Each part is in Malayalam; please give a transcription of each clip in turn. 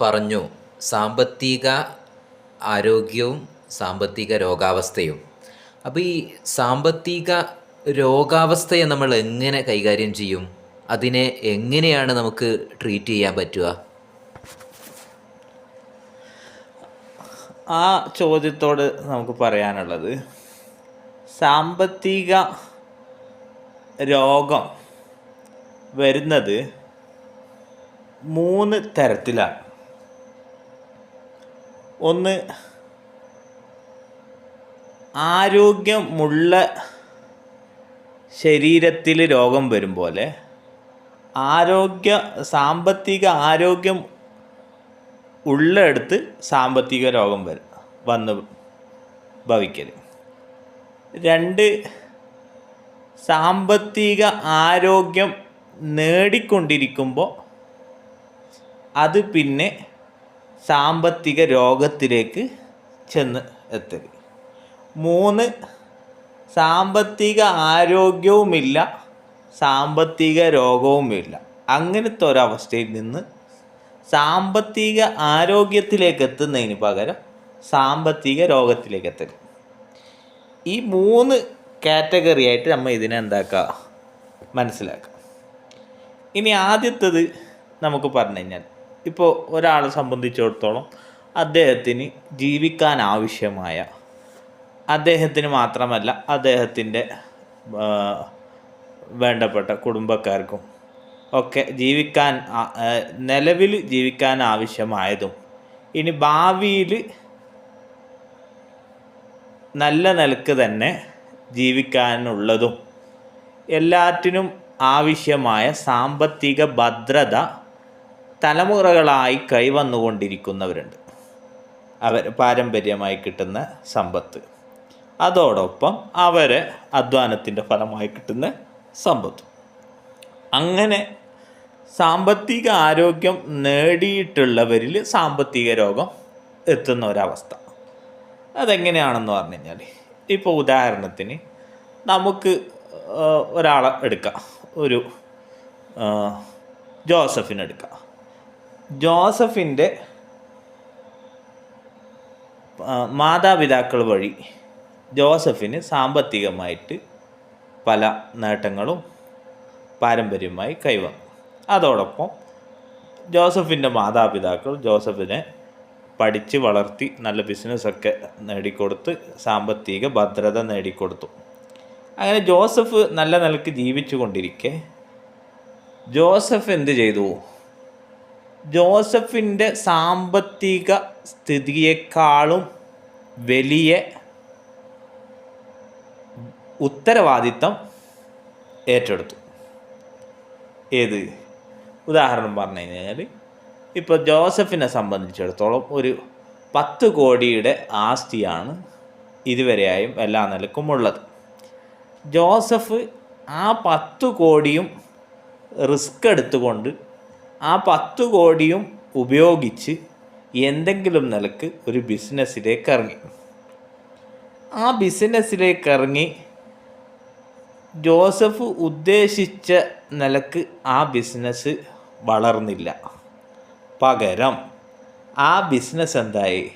പറഞ്ഞു സാമ്പത്തിക ആരോഗ്യവും സാമ്പത്തിക രോഗാവസ്ഥയും. അപ്പോൾ ഈ സാമ്പത്തിക രോഗാവസ്ഥയെ നമ്മൾ എങ്ങനെ കൈകാര്യം ചെയ്യും? അതിനെ എങ്ങനെയാണ് നമുക്ക് ട്രീറ്റ് ചെയ്യാൻ പറ്റുക? ആ ചോദ്യത്തോട് നമുക്ക് പറയാനുള്ളത് സാമ്പത്തിക രോഗം വരുന്നത് മൂന്ന് തരത്തിലാണ് ഒന്ന് ആരോഗ്യമുള്ള ശരീരത്തിൽ രോഗം വരും പോലെ ആരോഗ്യ സാമ്പത്തിക ആരോഗ്യം ഉള്ളിടത്ത് സാമ്പത്തിക രോഗം വരും വന്ന് ഭവിക്കൽ രണ്ട് സാമ്പത്തിക ആരോഗ്യം നേടിക്കൊണ്ടിരിക്കുമ്പോൾ അത് പിന്നെ സാമ്പത്തിക രോഗത്തിലേക്ക് ചെന്ന് എത്തൽ മൂന്ന് സാമ്പത്തിക ആരോഗ്യവുമില്ല സാമ്പത്തിക രോഗവുമില്ല. അങ്ങനത്തെ ഒരവസ്ഥയിൽ നിന്ന് സാമ്പത്തിക ആരോഗ്യത്തിലേക്ക് എത്തുന്നതിന് പകരം സാമ്പത്തിക രോഗത്തിലേക്ക് എത്തൽ ഈ മൂന്ന് കാറ്റഗറി ആയിട്ട് നമ്മൾ ഇതിനെ എന്താക്കുക മനസ്സിലാക്കാം. ഇനി ആദ്യത്തത് നമുക്ക് പറഞ്ഞു കഴിഞ്ഞാൽ ഇപ്പോൾ ഒരാളെ സംബന്ധിച്ചിടത്തോളം അദ്ദേഹത്തിന് ജീവിക്കാൻ ആവശ്യമായ അദ്ദേഹത്തിന് മാത്രമല്ല അദ്ദേഹത്തിന്റെ വേണ്ടപ്പെട്ട കുടുംബക്കാർക്കും ഒക്കെ ജീവിക്കാൻ നിലവിൽ ജീവിക്കാൻ ആവശ്യമായതും ഇനി ഭാവിയിൽ നല്ല നിലയ്ക്ക് തന്നെ ജീവിക്കാനുള്ളതും എല്ലാറ്റിനും ആവശ്യമായ സാമ്പത്തിക ഭദ്രത തലമുറകളായി കൈവന്നുകൊണ്ടിരിക്കുന്നവരുണ്ട്. അവർ പാരമ്പര്യമായി കിട്ടുന്ന സമ്പത്ത്. അതോടൊപ്പം അവരെ അധ്വാനത്തിന്റെ ഫലമായി കിട്ടുന്ന സമ്പത്ത്. അങ്ങനെ സാമ്പത്തിക ആരോഗ്യം നേടിയിട്ടുള്ളവരിൽ സാമ്പത്തിക രോഗം എത്തുന്ന ഒരവസ്ഥ അതെങ്ങനെയാണെന്ന് പറഞ്ഞു കഴിഞ്ഞാൽ ഇപ്പോൾ ഉദാഹരണത്തിന് നമുക്ക് ഒരാളെ എടുക്കാം. ഒരു ജോസഫിനെ എടുക്കാം. ജോസഫിന്റെ മാതാപിതാക്കൾ വഴി ജോസഫിന് സാമ്പത്തികമായിട്ട് പല നേട്ടങ്ങളും പാരമ്പര്യമായി കൈവന്നു. അതോടൊപ്പം ജോസഫിന്റെ മാതാപിതാക്കൾ ജോസഫിനെ പഠിച്ച് വളർത്തി നല്ല ബിസിനസ്സൊക്കെ നേടിക്കൊടുത്ത് സാമ്പത്തിക ഭദ്രത നേടിക്കൊടുത്തു. അങ്ങനെ ജോസഫ് നല്ല നിലയ്ക്ക് ജീവിച്ചു കൊണ്ടിരിക്കെ ജോസഫ് എന്ത് ചെയ്തു? ജോസഫിന്റെ സാമ്പത്തിക സ്ഥിതിയേക്കാളും വലിയ ഉത്തരവാദിത്തം ഏറ്റെടുത്തു. ഏത്? ഉദാഹരണം പറഞ്ഞു കഴിഞ്ഞാൽ ഇപ്പോൾ ജോസഫിനെ സംബന്ധിച്ചിടത്തോളം ഒരു പത്ത് കോടിയുടെ ആസ്തിയാണ് ഇതുവരെയായും എല്ലാ നിലക്കും ഉള്ളത്. ജോസഫ് ആ പത്ത് കോടിയും റിസ്ക് എടുത്തുകൊണ്ട് ആ പത്ത് കോടിയും ഉപയോഗിച്ച് എന്തെങ്കിലും നിലയ്ക്ക് ഒരു ബിസിനസ്സിലേക്ക് ഇറങ്ങി. ആ ബിസിനസ്സിലേക്ക് ഇറങ്ങി ജോസഫ് ഉദ്ദേശിച്ച നിലയ്ക്ക് ആ ബിസിനസ് വളർന്നില്ല. പകരം ആ ബിസിനസ് എന്തായി?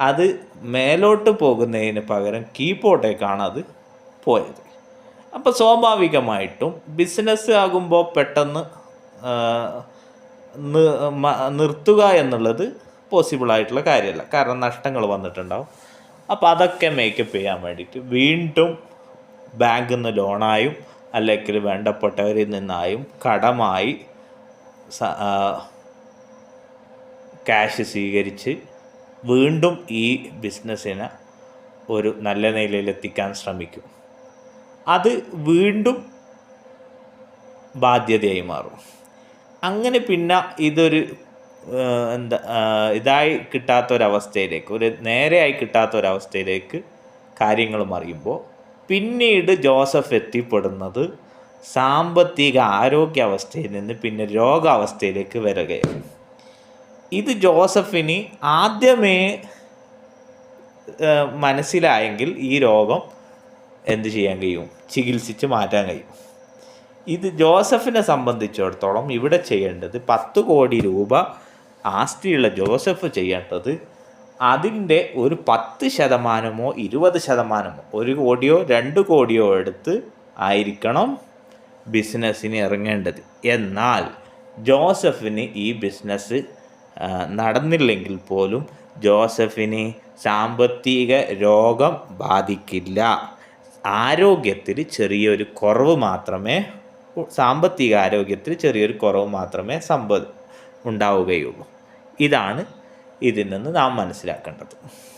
അത് മേലോട്ട് പോകുന്നതിന് പകരം കീപ്പോട്ടേക്കാണ് അത് പോയത്. അപ്പോൾ സ്വാഭാവികമായിട്ടും ബിസിനസ് ആകുമ്പോൾ പെട്ടെന്ന് നിർത്തുക എന്നുള്ളത് പോസിബിൾ ആയിട്ടുള്ള കാര്യമല്ല. കാരണം നഷ്ടങ്ങൾ വന്നിട്ടുണ്ടാവും. അപ്പോൾ അതൊക്കെ മേക്കപ്പ് ചെയ്യാൻ വേണ്ടിയിട്ട് വീണ്ടും ബാങ്കിൽ നിന്ന് ലോണായും അല്ലെങ്കിൽ വേണ്ടപ്പെട്ടവരിൽ നിന്നായും കടമായി ക്യാഷ് സ്വീകരിച്ച് വീണ്ടും ഈ ബിസിനസ്സിനെ ഒരു നല്ല നിലയിലെത്തിക്കാൻ ശ്രമിക്കും. അത് വീണ്ടും ബാധ്യതയായി മാറും. അങ്ങനെ പിന്നെ ഇതൊരു എന്താ ഇതായി കിട്ടാത്തൊരവസ്ഥയിലേക്ക് ഒരു നേരെയായി കിട്ടാത്തൊരവസ്ഥയിലേക്ക് കാര്യങ്ങൾ മറിയുമ്പോൾ പിന്നീട് ജോസഫ് എത്തിപ്പെടുന്നത് സാമ്പത്തിക ആരോഗ്യാവസ്ഥയിൽ നിന്ന് പിന്നെ രോഗാവസ്ഥയിലേക്ക് വരികയാണ്. ഇത് ജോസഫിന് ആദ്യമേ മനസ്സിലായെങ്കിൽ ഈ രോഗം എന്ത് ചെയ്യാൻ കഴിയും? ചികിത്സിച്ച് മാറ്റാൻ കഴിയും. ഇത് ജോസഫിനെ സംബന്ധിച്ചിടത്തോളം ഇവിടെ ചെയ്യേണ്ടത് പത്ത് കോടി രൂപ ആസ്തിയുള്ള ജോസഫ് ചെയ്യേണ്ടത് അതിന്റെ ഒരു പത്ത് ശതമാനമോ ഇരുപത് ശതമാനമോ ഒരു കോടിയോ രണ്ട് കോടിയോ എടുത്ത് ആയിരിക്കണം ബിസിനസ്സിന് ഇറങ്ങേണ്ടത്. എന്നാൽ ജോസഫിന് ഈ ബിസിനസ് നടന്നില്ലെങ്കിൽ പോലും ജോസഫിന് സാമ്പത്തിക രോഗം ബാധിക്കില്ല. ആരോഗ്യത്തിൽ ചെറിയൊരു കുറവ് മാത്രമേ സാമ്പത്തിക ആരോഗ്യത്തിൽ ചെറിയൊരു കുറവ് മാത്രമേ സംഭവ ഉണ്ടാവുകയുള്ളൂ. ഇതാണ് ഇതിൽ നിന്ന് നാം മനസ്സിലാക്കേണ്ടത്.